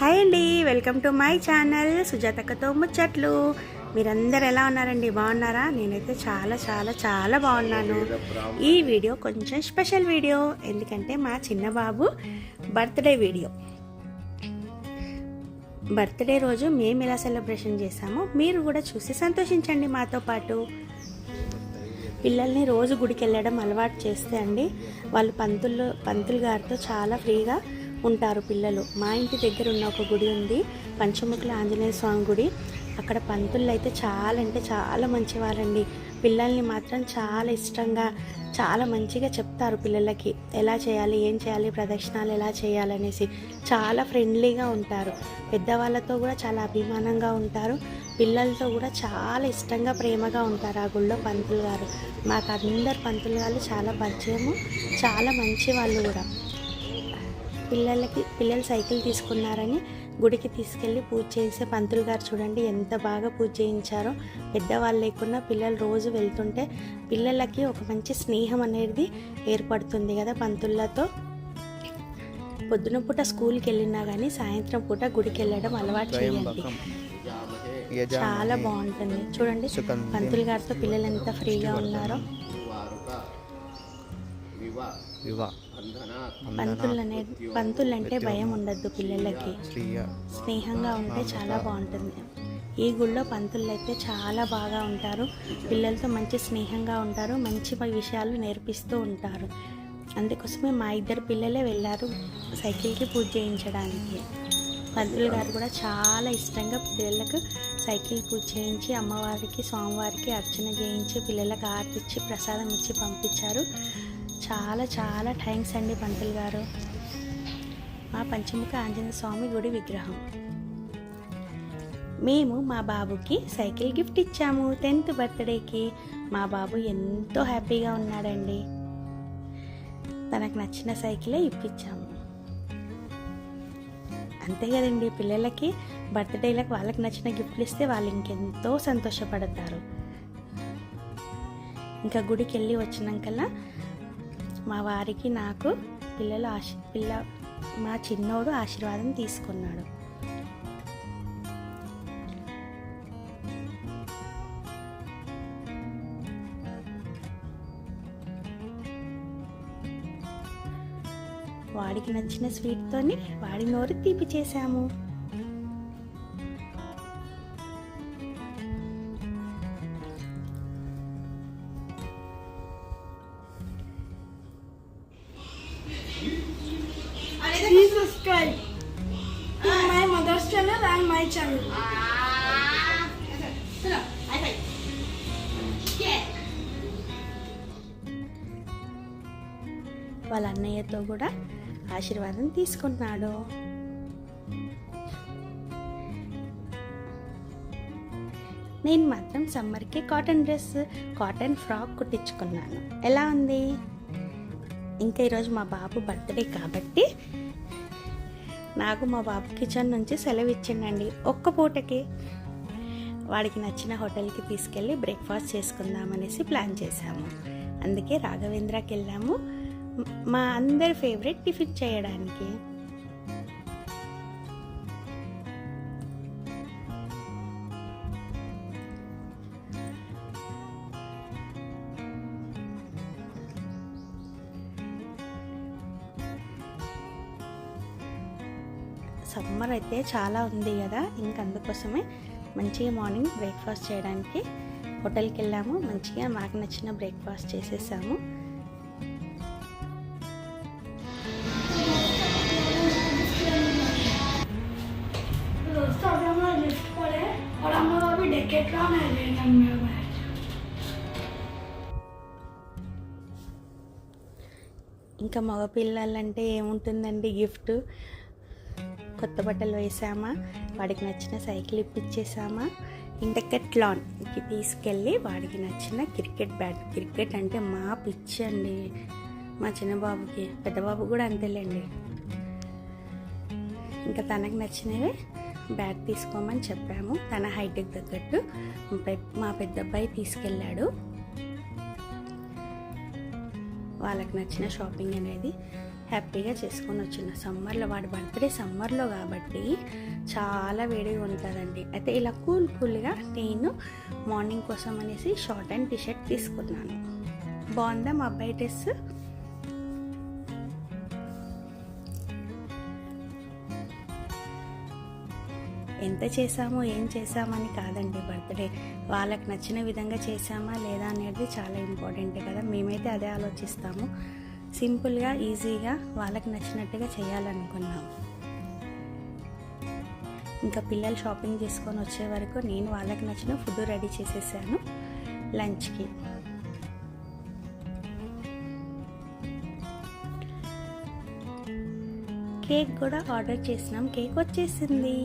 Hi అండి welcome to my channel సుజాతకతో ముచ్చట్లు. మీరందరు ఎలా ఉన్నారండి? బాగున్నారా? నేనైతే చాలా చాలా చాలా బాగున్నాను. ఈ వీడియో కొంచెం స్పెషల్ వీడియో ఎందుకంటే మా చిన్న బాబు బర్త్డే వీడియో. బర్త్డే రోజు మేము ఎలా సెలబ్రేషన్ చేసామో మీరు కూడా చూసి సంతోషించండి మాతో పాటు. పిల్లల్ని రోజు గుడికి వెళ్ళడం అలవాటు చేస్తే అండి వాళ్ళు పంతులు పంతులు గారితో చాలా ఫ్రీగా ఉంటారు పిల్లలు. మా ఇంటి దగ్గర ఉన్న ఒక గుడి ఉంది. పంచముఖుల ఆంజనేయ స్వామి గుడి. అక్కడ పంతులు అయితే చాలా అంటే చాలా మంచివారండి. పిల్లల్ని మాత్రం చాలా ఇష్టంగా చాలా మంచిగా చెప్తారు పిల్లలకి. ఎలా చేయాలి ఏం చేయాలి ప్రదక్షిణాలు ఎలా చేయాలనేసి చాలా ఫ్రెండ్లీగా ఉంటారు. పెద్దవాళ్ళతో కూడా చాలా అభిమానంగా ఉంటారు. పిల్లలతో కూడా చాలా ఇష్టంగా ప్రేమగా ఉంటారు ఆ గుళ్ళో పంతులు గారు. మాకు అందరు పంతులు గారు చాలా పరిచయము చాలా మంచి వాళ్ళు కూడా. పిల్లలకి పిల్లలు సైకిల్ తీసుకున్నారని గుడికి తీసుకెళ్ళి పూజ చేసే పంతులు గారు చూడండి ఎంత బాగా పూజ చేయించారో. పెద్దవాళ్ళు లేకుండా పిల్లలు రోజు వెళ్తుంటే పిల్లలకి ఒక మంచి స్నేహం అనేది ఏర్పడుతుంది కదా పంతులతో. పొద్దున పూట స్కూల్కి వెళ్ళినా కానీ సాయంత్రం పూట గుడికి వెళ్ళడం అలవాటు చేయండి. చాలా బాగుంటుంది. చూడండి పంతులు గారితో పిల్లలు ఎంత ఫ్రీగా ఉన్నారో. వివా. పంతులు అనే పంతులు అంటే భయం ఉండద్దు పిల్లలకి. స్నేహంగా ఉంటే చాలా బాగుంటుంది. ఈ గుళ్ళో పంతులు అయితే చాలా బాగా ఉంటారు. పిల్లలతో మంచి స్నేహంగా ఉంటారు. మంచి విషయాలు నేర్పిస్తూ ఉంటారు. అందుకోసమే మా ఇద్దరు పిల్లలే వెళ్ళారు సైకిల్కి పూజ చేయించడానికి. పంతులు గారు కూడా చాలా ఇష్టంగా పిల్లలకు సైకిల్ పూజ చేయించి అమ్మవారికి స్వామివారికి అర్చన చేయించి పిల్లలకు ఆర్తిచ్చి ప్రసాదం ఇచ్చి పంపించారు. చాలా చాలా థ్యాంక్స్ అండి పంతులు గారు. మా పంచముఖ ఆంజనేయ స్వామి గుడి విగ్రహం. మేము మా బాబుకి సైకిల్ గిఫ్ట్ ఇచ్చాము టెన్త్ బర్త్డేకి. మా బాబు ఎంతో హ్యాపీగా ఉన్నాడండి. తనకు నచ్చిన సైకిలే ఇప్పించాము అంతే కదండి పిల్లలకి బర్త్డేలకు వాళ్ళకి నచ్చిన గిఫ్ట్లు ఇస్తే వాళ్ళు ఇంకెంతో సంతోషపడతారు. ఇంకా గుడికి వెళ్ళి వచ్చినాకల్లా మా వారికి నాకు పిల్లలు ఆశ పిల్ల మా చిన్నోడు ఆశీర్వాదం తీసుకున్నాడు. వాడికి నచ్చిన స్వీట్తోని వాడి నోరు తీపి చేశాము. Subscribe to my mother's channel and my channel. వాళ్ళ అన్నయ్యతో కూడా ఆశీర్వాదం తీసుకున్నాడు నేను మాత్రం సమ్మర్కి కాటన్ డ్రెస్ కాటన్ ఫ్రాక్ కుట్టించుకున్నాను. ఎలా ఉంది? ఇంకా ఈరోజు మా బాబు బర్త్డే కాబట్టి నాకు మా బాబు కిచెన్ నుంచి సెలవు ఇచ్చిండండి ఒక్క పూటకి. వాడికి నచ్చిన హోటల్కి తీసుకెళ్ళి బ్రేక్ఫాస్ట్ చేసుకుందామనేసి ప్లాన్ చేశాము. అందుకే రాఘవేంద్రకి వెళ్ళాము మా అందరి ఫేవరెట్ టిఫిన్ చేయడానికి. చాలా ఉంది కదా ఇంక అందుకోసమే మంచిగా మార్నింగ్ బ్రేక్ఫాస్ట్ చేయడానికి హోటల్కి వెళ్ళాము మంచిగా మాకు నచ్చిన బ్రేక్ఫాస్ట్ చేసేసాము. ఇంకా మగపిల్లలంటే ఏముంటుందండి? గిఫ్ట్ కొత్త బట్టలు వేసామా? వాడికి నచ్చిన సైకిల్ ఇప్పించేసామా ఇంటకెట్లాన్కి తీసుకెళ్ళి వాడికి నచ్చిన క్రికెట్ బ్యాట్ క్రికెట్ అంటే మా పిచ్చి అండి. మా చిన్న బాబుకి పెద్ద బాబు కూడా అంతేలేండి. ఇంకా తనకు నచ్చినవి బ్యాట్ తీసుకోమని చెప్పాము. తన హైట్కి తగ్గట్టు మా మా పెద్ద అబ్బాయి తీసుకెళ్ళాడు. వాళ్ళకి నచ్చిన షాపింగ్ అనేది హ్యాపీగా చేసుకొని వచ్చిన సమ్మర్లో వాడి బర్త్డే సమ్మర్లో కాబట్టి చాలా వేడిగా ఉంటుందండి అయితే ఇలా కూల్ కూల్గా నేను మార్నింగ్ కోసం అనేసి షార్ట్ అండ్ టీషర్ట్ తీసుకున్నాను. బాగుందా మా అబ్బాయి డ్రెస్? ఎంత చేసాము ఏం చేసామని కాదండి బర్త్డే. వాళ్ళకి నచ్చిన విధంగా చేసామా లేదా అనేది చాలా ఇంపార్టెంట్ కదా. మేమైతే అదే ఆలోచిస్తాము. సింపుల్గా ఈజీగా వాళ్ళకి నచ్చినట్టుగా చేయాలనుకున్నాం. ఇంకా పిల్లలు షాపింగ్ చేసుకొని వచ్చే వరకు నేను వాళ్ళకి నచ్చిన ఫుడ్ రెడీ చేసేసాను లంచ్కి. కేక్ కూడా ఆర్డర్ చేసినాం. కేక్ వచ్చేసింది.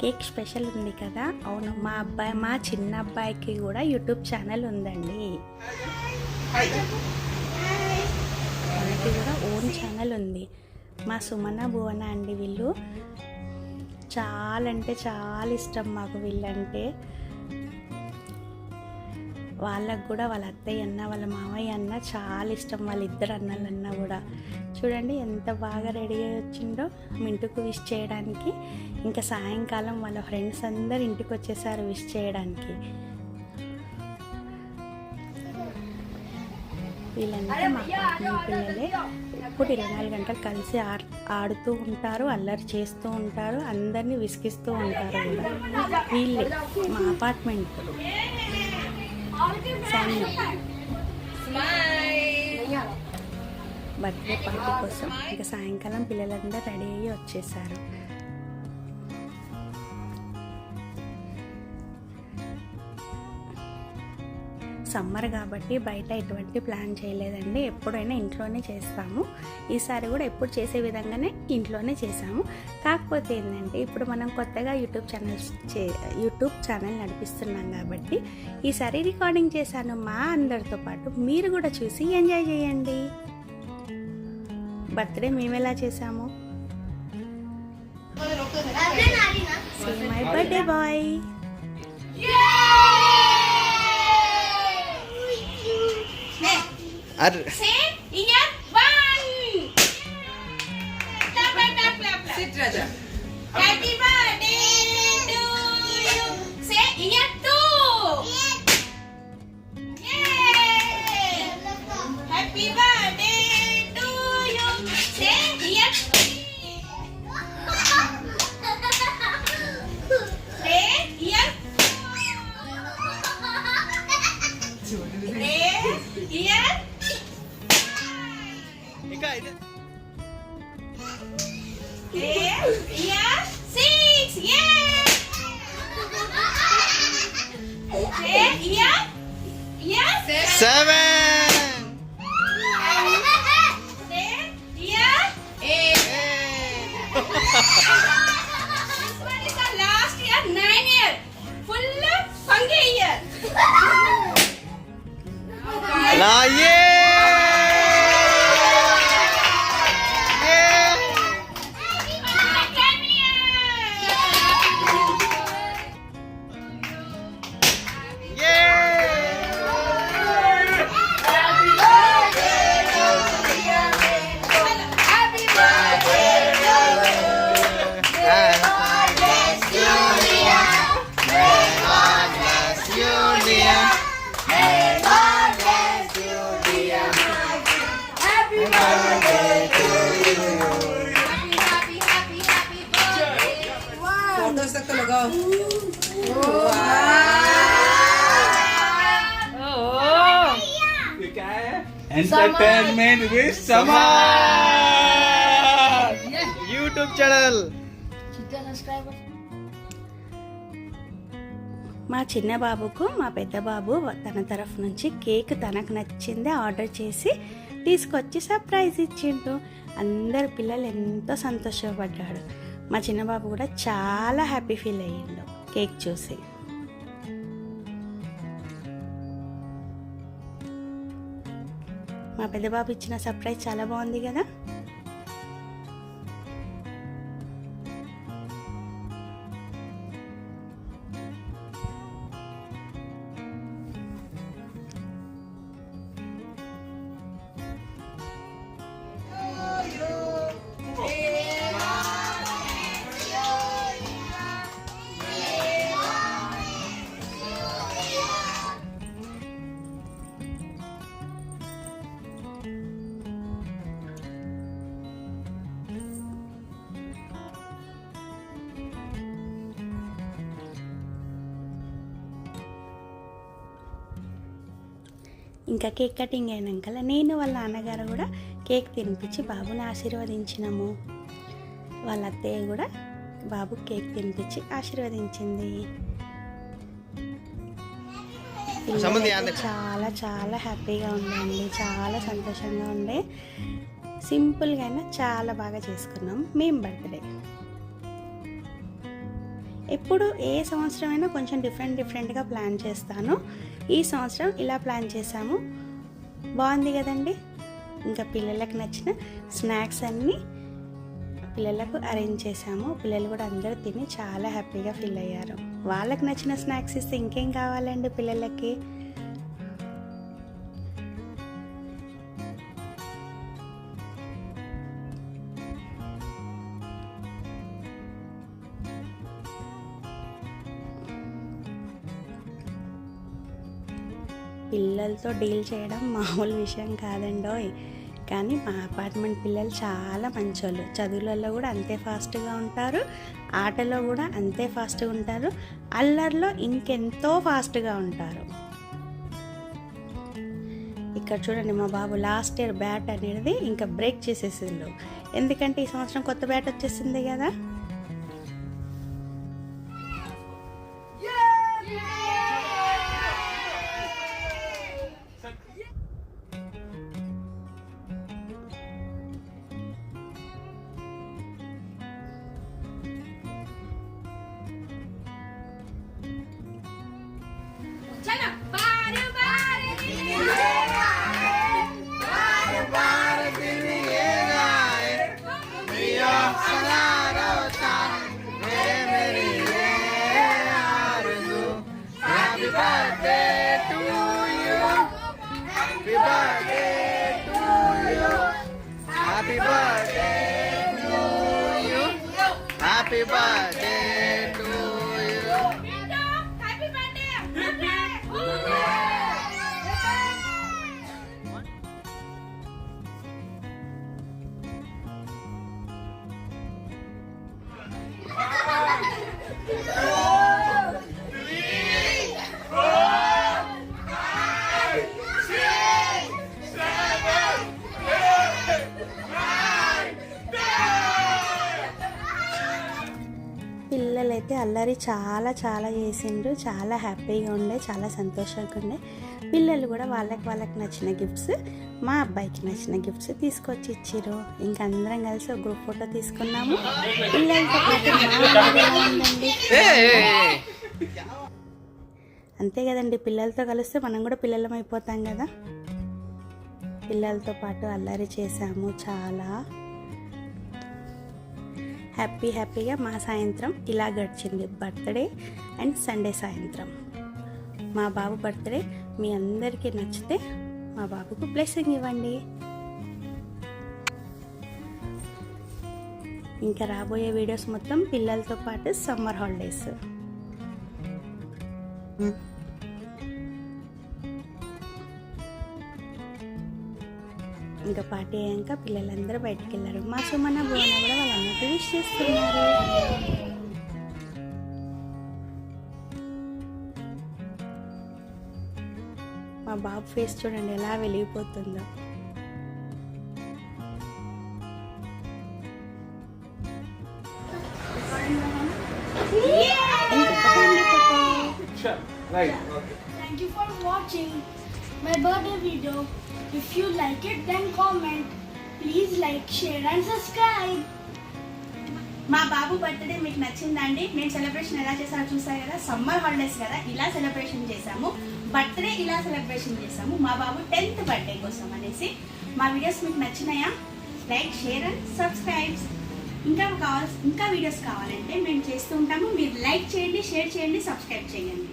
కేక్ స్పెషల్ ఉంది కదా. అవును మా అబ్బాయి మా చిన్న అబ్బాయికి కూడా యూట్యూబ్ ఛానల్ ఉందండి. మనకి కూడా ఓన్ ఛానల్ ఉంది. మా సుమన భువన అండి వీళ్ళు. చాలా అంటే చాలా ఇష్టం మాకు వీళ్ళంటే. వాళ్ళకు కూడా వాళ్ళ అత్తయ్య అన్న వాళ్ళ మామయ్య అన్న చాలా ఇష్టం. వాళ్ళ ఇద్దరు అన్నలన్నా కూడా. చూడండి ఎంత బాగా రెడీ అయ్యి వచ్చిండో మింటుకు విష్ చేయడానికి. ఇంకా సాయంకాలం వాళ్ళ ఫ్రెండ్స్ అందరు ఇంటికి వచ్చేసారు విష్ చేయడానికి. వీళ్ళంతా మా పాపం పిల్లలే ఎప్పుడు ఇరవై నాలుగు గంటలు కలిసి ఆడ్ ఆడుతూ ఉంటారు అల్లరి చేస్తూ ఉంటారు అందరినీ విసిగిస్తూ ఉంటారు కూడా. వీళ్ళే మా అపార్ట్మెంట్. బర్త్డే పార్టీ కోసం ఇక సాయంకాలం పిల్లలందరూ రెడీ అయ్యి వచ్చేసారు. సమ్మర్ కాబట్టి బయట ఎటువంటి ప్లాన్ చేయలేదండి. ఎప్పుడైనా ఇంట్లోనే చేస్తాము. ఈసారి కూడా ఎప్పుడు చేసే విధంగానే ఇంట్లోనే చేసాము కాకపోతే ఏంటంటే ఇప్పుడు మనం కొత్తగా యూట్యూబ్ ఛానల్ చే యూట్యూబ్ ఛానల్ నడిపిస్తున్నాం కాబట్టి ఈసారి రికార్డింగ్ చేశాను. మా అందరితో పాటు మీరు కూడా చూసి ఎంజాయ్ చేయండి. బర్త్డే మేము ఎలా చేసాము my birthday boy Ar Sen ingat one. Clap, clap, clap, clap, clap. Sit Raja. Happy birthday to you. Sen ingat two. Yay! Happy birthday. yeah. Entertainment with समाज యూట్యూబ్ ఛానల్ మా చిన్న బాబుకు మా పెద్ద బాబు తన తరఫు నుంచి కేక్ తనకు నచ్చిందే ఆర్డర్ చేసి తీసుకొచ్చి సర్ప్రైజ్ ఇచ్చిండు అందరు పిల్లలు ఎంతో సంతోషపడ్డాడు మా చిన్న బాబు కూడా చాలా హ్యాపీ ఫీల్ అయ్యిండు కేక్ చూసి. మా పెద్ద బాబు ఇచ్చిన సర్ప్రైజ్ చాలా బాగుంది కదా? ఇంకా కేక్ కటింగ్ అయినాక నేను వాళ్ళ నాన్నగారు కూడా కేక్ తినిపించి బాబుని ఆశీర్వదించినాము. వాళ్ళ అత్తయ్య కూడా బాబు కేక్ తినిపించి ఆశీర్వదించింది. చాలా చాలా హ్యాపీగా ఉండండి చాలా సంతోషంగా ఉండే. సింపుల్గా అయినా చాలా బాగా చేసుకున్నాం. మేము బర్త్డే. ఎప్పుడు ఏ సంవత్సరం అయినా కొంచెం డిఫరెంట్ డిఫరెంట్గా ప్లాన్ చేస్తాను. ఈ సంవత్సరం ఇలా ప్లాన్ చేశాము. బాగుంది కదండి? ఇంకా పిల్లలకు నచ్చిన స్నాక్స్ అన్నీ పిల్లలకు అరేంజ్ చేశాము. పిల్లలు కూడా అందరూ తిని చాలా హ్యాపీగా ఫీల్ అయ్యారు. వాళ్ళకి నచ్చిన స్నాక్స్ ఇస్తే ఇంకేం కావాలండి పిల్లలకి? పిల్లలతో డీల్ చేయడం మామూలు విషయం కాదండోయ్. కానీ మా అపార్ట్మెంట్ పిల్లలు చాలా మంచోళ్ళు. చదువులలో కూడా అంతే ఫాస్ట్గా ఉంటారు. ఆటలో కూడా అంతే ఫాస్ట్గా ఉంటారు. అల్లరిలో ఇంకెంతో ఫాస్ట్గా ఉంటారు. ఇక్కడ చూడండి మా బాబు లాస్ట్ ఇయర్ బ్యాట్ అనేది ఇంకా బ్రేక్ చేసేసిండు. ఎందుకంటే ఈ సంవత్సరం కొత్త బ్యాట్ వచ్చేసింది కదా. అల్లరి చాలా చాలా చేసిండ్రు. చాలా హ్యాపీగా ఉండే చాలా సంతోషంగా ఉండే. పిల్లలు కూడా వాళ్ళకి వాళ్ళకి నచ్చిన గిఫ్ట్స్ మా అబ్బాయికి నచ్చిన గిఫ్ట్స్ తీసుకొచ్చి ఇచ్చిర్రు. ఇంకా అందరం కలిసి ఒక గ్రూప్ ఫోటో తీసుకున్నాము. పిల్లలతో అంతే కదండి పిల్లలతో కలిస్తే మనం కూడా పిల్లలం అయిపోతాం కదా. పిల్లలతో పాటు అల్లరి చేసాము చాలా. హ్యాపీ హ్యాపీగా మా సాయంత్రం ఇలా గడిచింది. బర్త్డే అండ్ సండే సాయంత్రం. మా బాబు బర్త్డే. మీ అందరికీ నచ్చితే మా బాబుకు బ్లెస్సింగ్ ఇవ్వండి. ఇంకా రాబోయే వీడియోస్ మొత్తం పిల్లలతో పాటు సమ్మర్ హాలిడేస్. ఇంకా పార్టీ అయ్యాక పిల్లలందరూ బయటికి వెళ్ళారు మా సుమన భువన కూడా వాళ్ళందరికీ విష్ చేస్తున్నారు. మా బాబు ఫేస్ చూడండి ఎలా వెలిగిపోతుందో. Thank you for watching. My birthday video. If you like it, then comment. Please like, share, and subscribe. మా బాబు బర్త్డే మీకు నచ్చిందండి. మేము సెలబ్రేషన్ ఎలా చేసామో చూసారు కదా? సమ్మర్ హాలిడేస్ కదా. ఇలా సెలబ్రేషన్ చేసాము బర్త్డే ఇలా సెలబ్రేషన్ చేసాము మా బాబు టెన్త్ బర్త్డే కోసం అనేసి మా వీడియోస్ మీకు నచ్చినాయా? లైక్ షేర్ అండ్ సబ్స్క్రైబ్స్ ఇంకా కావాల్సి ఇంకా వీడియోస్ కావాలంటే మేము చేస్తూ ఉంటాము. మీరు లైక్ చేయండి షేర్ చేయండి సబ్స్క్రైబ్ చేయండి.